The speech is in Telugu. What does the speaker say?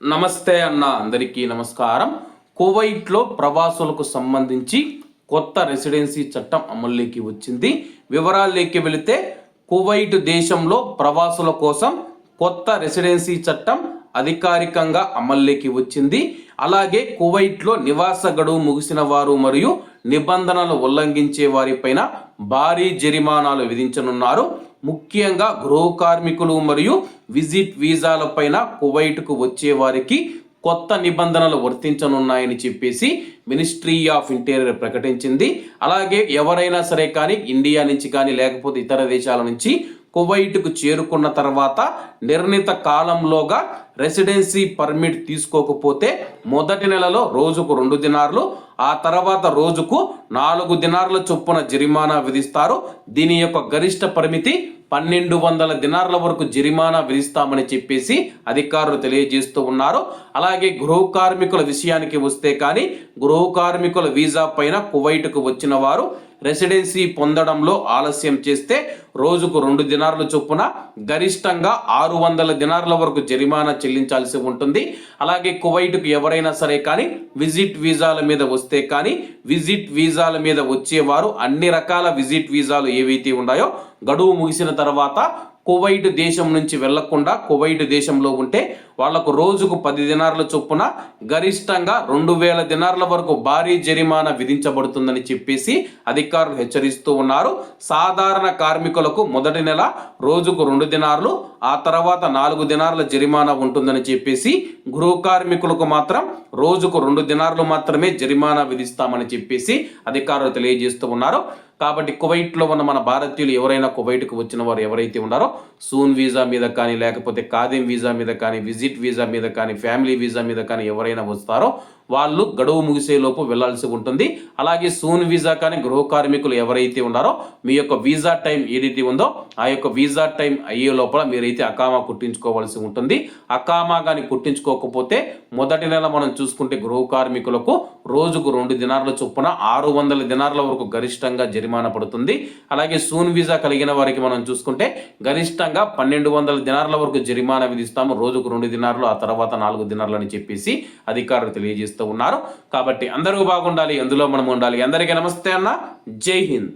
నమస్తే అన్న అందరికీ నమస్కారం. కువైట్లో ప్రవాసులకు సంబంధించి కొత్త రెసిడెన్సీ చట్టం అమల్లోకి వచ్చింది. వివరాల్లోకి వెళితే కువైట్ దేశంలో ప్రవాసుల కోసం కొత్త రెసిడెన్సీ చట్టం అధికారికంగా అమల్లోకి వచ్చింది. అలాగే కువైట్లో నివాస గడువు ముగిసిన వారు మరియు నిబంధనలు ఉల్లంఘించే వారిపైన భారీ జరిమానాలు విధించనున్నారు. ముఖ్యంగా గృహ కార్మికులు మరియు విజిట్ వీసాలపైన కువైట్కు వచ్చే వారికి కొత్త నిబంధనలు వర్తించనున్నాయని చెప్పేసి మినిస్ట్రీ ఆఫ్ ఇంటీరియర్ ప్రకటించింది. అలాగే ఎవరైనా సరే కానీ ఇండియా నుంచి కానీ లేకపోతే ఇతర దేశాల నుంచి కువైట్కు చేరుకున్న తర్వాత నిర్ణీత కాలంలోగా రెసిడెన్సీ పర్మిట్ తీసుకోకపోతే మొదటి నెలలో రోజుకు రెండు దినార్లు ఆ తర్వాత రోజుకు నాలుగు దినార్ల చొప్పున జరిమానా విధిస్తారు. దీని యొక్క గరిష్ట పరిమితి పన్నెండు వందల దినార్ల వరకు జరిమానా విధిస్తామని చెప్పేసి అధికారులు తెలియజేస్తూ ఉన్నారు. అలాగే గృహ కార్మికుల విషయానికి వస్తే కానీ గృహ కార్మికుల వీసా పైన కువైట్కు వచ్చిన వారు రెసిడెన్సీ పొందడంలో ఆలస్యం చేస్తే రోజుకు రెండు దినార్ల చొప్పున గరిష్టంగా ఆరు వందల దినార్ల వరకు జరిమానా చెల్లించాల్సి ఉంటుంది. అలాగే కువైట్కు ఎవరైనా సరే కానీ విజిట్ వీసాల మీద వస్తే కానీ విజిట్ వీసాల మీద వచ్చేవారు అన్ని రకాల విజిట్ వీసాలు ఏవైతే ఉన్నాయో గడువు ముగిసిన తర్వాత కువైట్ దేశం నుంచి వెళ్ళకుండా కువైట్ దేశంలో ఉంటే వాళ్ళకు రోజుకు పది దినార్ల చొప్పున గరిష్టంగా రెండు వేల దినార్ల వరకు భారీ జరిమానా విధించబడుతుందని చెప్పేసి అధికారులు హెచ్చరిస్తూ ఉన్నారు. సాధారణ కార్మికులకు మొదటి నెల రోజుకు రెండు దినార్లు ఆ తర్వాత నాలుగు దినార్ల జరిమానా ఉంటుందని చెప్పేసి గృహ కార్మికులకు మాత్రం రోజుకు రెండు దినార్లు మాత్రమే జరిమానా విధిస్తామని చెప్పేసి అధికారులు తెలియజేస్తూ ఉన్నారు. కాబట్టి కువైట్లో ఉన్న మన భారతీయులు ఎవరైనా కువైట్కు వచ్చిన వారు ఎవరైతే ఉన్నారో సూన్ వీసా మీద కానీ లేకపోతే కాదిం వీసా మీద కానీ విజిట్ వీసా మీద కానీ ఫ్యామిలీ వీసా మీద కానీ ఎవరైనా వస్తారో వాళ్ళు గడువు ముగిసేలోపు వెళ్ళాల్సి ఉంటుంది. అలాగే సూన్ వీసా కానీ గృహ కార్మికులు ఎవరైతే ఉన్నారో మీ యొక్క వీసా టైం ఏదైతే ఉందో ఆ యొక్క వీసా టైం అయ్యే లోపల మీరైతే అకామా కుట్టించుకోవాల్సి ఉంటుంది. అకామా కానీ కుట్టించుకోకపోతే మొదటి నెల మనం చూసుకుంటే గృహ కార్మికులకు రోజుకు రెండు దినార్ల చొప్పున ఆరు వందల దినార్ల వరకు గరిష్టంగా జరిమానా పడుతుంది. అలాగే సూన్ వీసా కలిగిన వారికి మనం చూసుకుంటే గరిష్టంగా పన్నెండు వందల దినార్ల వరకు జరిమానా విధిస్తాము. రోజుకు రెండు దినార్లు ఆ తర్వాత నాలుగు దినార్లు అని చెప్పేసి అధికారులు తెలియజేస్తూ ఉన్నారు. కాబట్టి అందరూ బాగుండాలి అందులో మనం ఉండాలి. అందరికీ నమస్తే అన్న. జై హింద్.